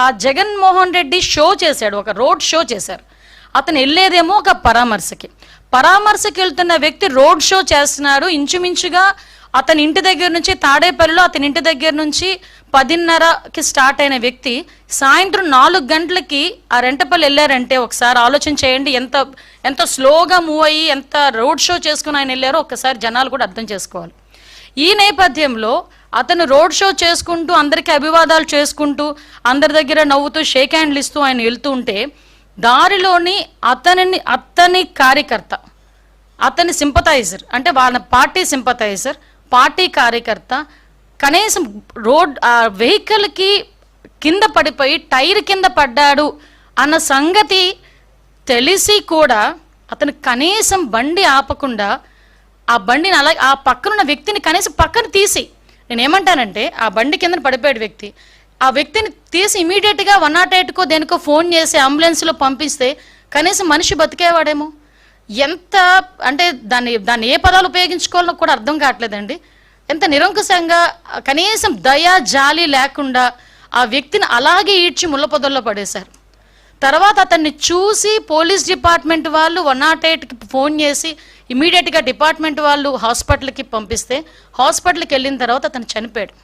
ఆ జగన్మోహన్ రెడ్డి షో చేశాడు ఒక రోడ్ షో చేశారు. అతను వెళ్ళేదేమో ఒక పరామర్శకి. పరామర్శకి వెళ్తున్న వ్యక్తి రోడ్ షో చేస్తున్నాడు. ఇంచుమించుగా అతని ఇంటి దగ్గర నుంచి తాడేపల్లిలో అతని ఇంటి దగ్గర నుంచి పదిన్నరకి స్టార్ట్ అయిన వ్యక్తి సాయంత్రం నాలుగు గంటలకి ఆ రెంటపల్లి వెళ్ళారంటే ఒకసారి ఆలోచన చేయండి ఎంత ఎంత స్లోగా మూవ్ అయ్యి ఎంత రోడ్ షో చేసుకుని ఆయన వెళ్ళారో ఒకసారి జనాలు కూడా అర్థం చేసుకోవాలి. ఈ నేపథ్యంలో అతను రోడ్ షో చేసుకుంటూ అందరికీ అభివాదాలు చేసుకుంటూ అందరి దగ్గర నవ్వుతూ షేక్ హ్యాండ్లు ఇస్తూ ఆయన వెళ్తూ ఉంటే దారిలోని అతనిని అతని కార్యకర్త అతని సింపథైజర్ అంటే వాళ్ళ పార్టీ సింపథైజర్ పార్టీ కార్యకర్త కనీసం రోడ్ ఆ వెహికల్కి కింద పడిపోయి టైర్ కింద పడ్డాడు అన్న సంగతి తెలిసి కూడా అతను కనీసం బండి ఆపకుండా ఆ బండిని అలా ఆ పక్కనున్న వ్యక్తిని కనీసం పక్కన తీసి నేను ఏమంటానంటే ఆ బండి కింద పడిపోయాడు వ్యక్తి. ఆ వ్యక్తిని తీసి ఇమీడియట్గా వన్ నాట్ ఎయిట్కో దేనికో ఫోన్ చేసి అంబులెన్స్లో పంపిస్తే కనీసం మనిషి బతికేవాడేమో? ఎంత అంటే దాన్ని దాన్ని ఏ పదాలు ఉపయోగించుకోవాలో కూడా అర్థం కావట్లేదండి. ఎంత నిరంకుశంగా కనీసం దయ జాలి లేకుండా ఆ వ్యక్తిని అలాగే ఈడ్చి ముళ్ళపొదల్లో పడేశారు. తర్వాత అతన్ని చూసి పోలీస్ డిపార్ట్మెంట్ వాళ్ళు వన్ నాట్ ఎయిట్కి ఫోన్ చేసి ఇమీడియట్గా డిపార్ట్మెంట్ వాళ్ళు హాస్పిటల్కి పంపిస్తే హాస్పిటల్కి వెళ్ళిన తర్వాత అతను చనిపోయాడు.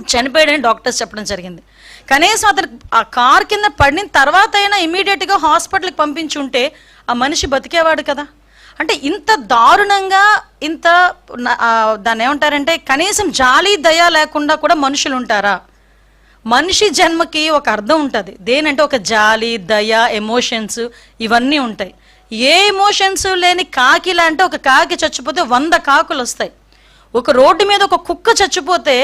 చనిపోయాడని డాక్టర్స్ చెప్పడం జరిగింది. కనీసం అతను ఆ కార్ కింద పడిన తర్వాత అయినా ఇమీడియట్గా హాస్పిటల్కి పంపించి ఉంటే ఆ మనిషి బతికేవాడు కదా. అంటే ఇంత దారుణంగా ఇంత దాన్ని ఏమంటారంటే కనీసం జాలి దయ లేకుండా కూడా మనుషులు ఉంటారా? మనిషి జన్మకి ఒక అర్థం ఉంటుంది. దేనంటే ఒక జాలి దయ ఎమోషన్స్ ఇవన్నీ ఉంటాయి. ఏ ఎమోషన్స్ లేని కాకిలా అంటే ఒక కాకి చచ్చిపోతే వంద కాకులు వస్తాయి. ఒక రోడ్డు మీద ఒక కుక్క చచ్చిపోతే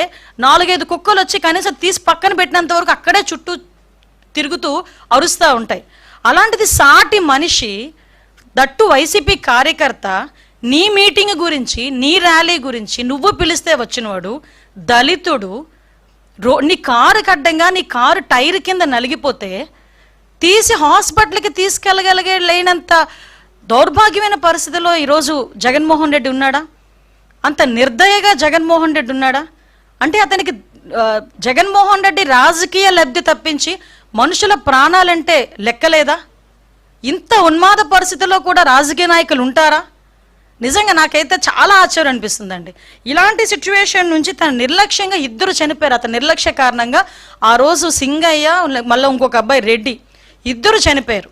నాలుగైదు కుక్కలు వచ్చి కనీసం తీసి పక్కన పెట్టినంత వరకు అక్కడే చుట్టూ తిరుగుతూ అరుస్తూ ఉంటాయి. అలాంటిది సాటి మనిషి దట్టు వైసీపీ కార్యకర్త నీ మీటింగ్ గురించి నీ ర్యాలీ గురించి నువ్వు పిలిస్తే వచ్చినవాడు దళితుడు రో నీ కారు కడ్డంగా నీ కారు టైర్ కింద నలిగిపోతే తీసి హాస్పిటల్కి తీసుకెళ్ళగలిగే లేనంత దౌర్భాగ్యమైన పరిస్థితిలో ఈరోజు జగన్మోహన్ రెడ్డి ఉన్నాడా? అంత నిర్దయగా జగన్మోహన్ రెడ్డి ఉన్నాడా? అంటే అతనికి జగన్మోహన్ రెడ్డి రాజకీయ లబ్ధి తప్పించి మనుషుల ప్రాణాలంటే లెక్కలేదా? ఇంత ఉన్మాద పరిస్థితిలో కూడా రాజకీయ నాయకులు ఉంటారా? నిజంగా నాకైతే చాలా ఆశ్చర్యం అనిపిస్తుందండి. ఇలాంటి సిచ్యువేషన్ నుంచి తన నిర్లక్ష్యంగా ఇద్దరు చనిపోయారు. అతని నిర్లక్ష్య కారణంగా ఆ రోజు సింగయ్య మళ్ళీ ఇంకొక అబ్బాయి రెడ్డి ఇద్దరు చనిపోయారు.